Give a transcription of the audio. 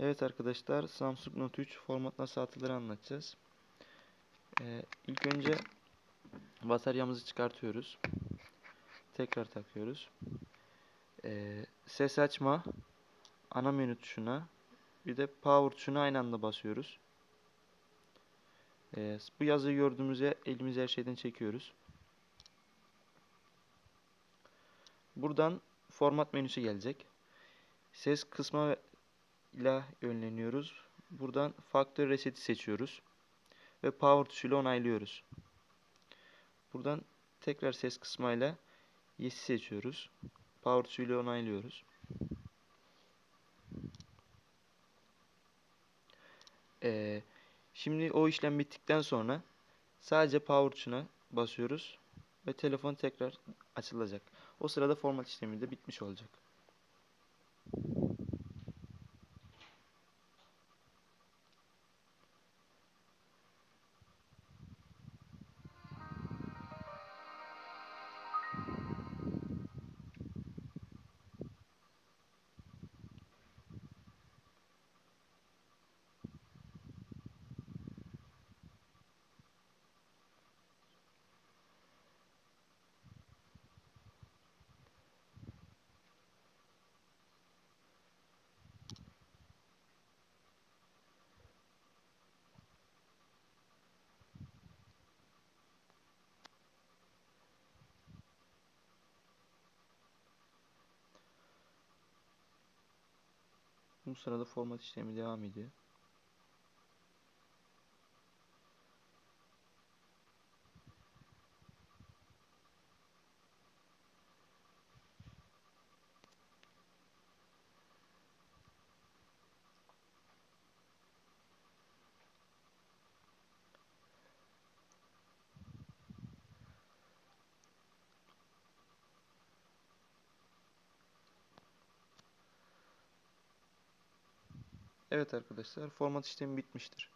Evet arkadaşlar Samsung Note 3 format nasıl atılır anlatacağız. Ee, ilk önce bataryamızı çıkartıyoruz. Tekrar takıyoruz. Ee, ses açma ana menü tuşuna bir de power tuşuna aynı anda basıyoruz. Ee, bu yazıyı gördüğümüzde elimizi her şeyden çekiyoruz. Buradan format menüsü gelecek. Ses kısma ile yönleniyoruz. Buradan Factory Reset'i seçiyoruz. Ve Power tuşuyla onaylıyoruz. Buradan tekrar ses kısmıyla Yes'i seçiyoruz. Power tuşuyla onaylıyoruz. Ee, şimdi o işlem bittikten sonra sadece Power tuşuna basıyoruz. Ve telefon tekrar açılacak. O sırada format işlemi de bitmiş olacak. Bu sırada format işlemi devam ediyor. Evet arkadaşlar format işlemi bitmiştir.